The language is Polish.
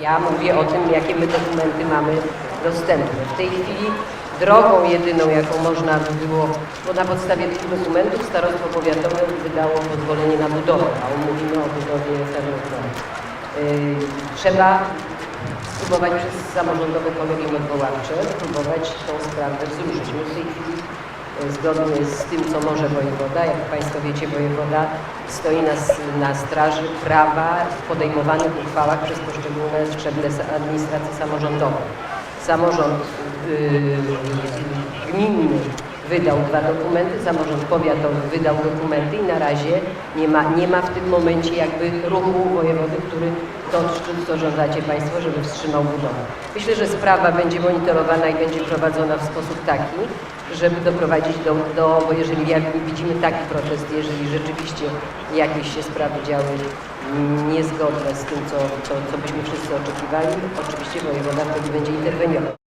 Ja mówię o tym, jakie my dokumenty mamy dostępne. W tej chwili drogą jedyną, jaką można by było, bo na podstawie tych dokumentów starostwo powiatowe wydało pozwolenie na budowę, a mówimy o budowie ferrokronu. Yy, trzeba spróbować przez samorządowe kolegium odwoławcze, próbować tą sprawę wzruszyć. My w tej chwili zgodnie z tym, co może wojewoda, jak Państwo wiecie, wojewoda stoi na, na straży prawa w podejmowanych uchwałach przez poszczególne szczeble administracji samorządowej. Samorząd yy, gminny wydał dwa dokumenty, samorząd powiatowy wydał dokumenty i na razie nie ma, nie ma w tym momencie jakby ruchu wojewody, który to, żądacie Państwo, żeby wstrzymał budowę. Myślę, że sprawa będzie monitorowana i będzie prowadzona w sposób taki, żeby doprowadzić do, do bo jeżeli jak widzimy taki protest, jeżeli rzeczywiście jakieś się sprawy działy niezgodne z tym, co, co, co byśmy wszyscy oczekiwali, oczywiście wojewoda wtedy będzie interweniował.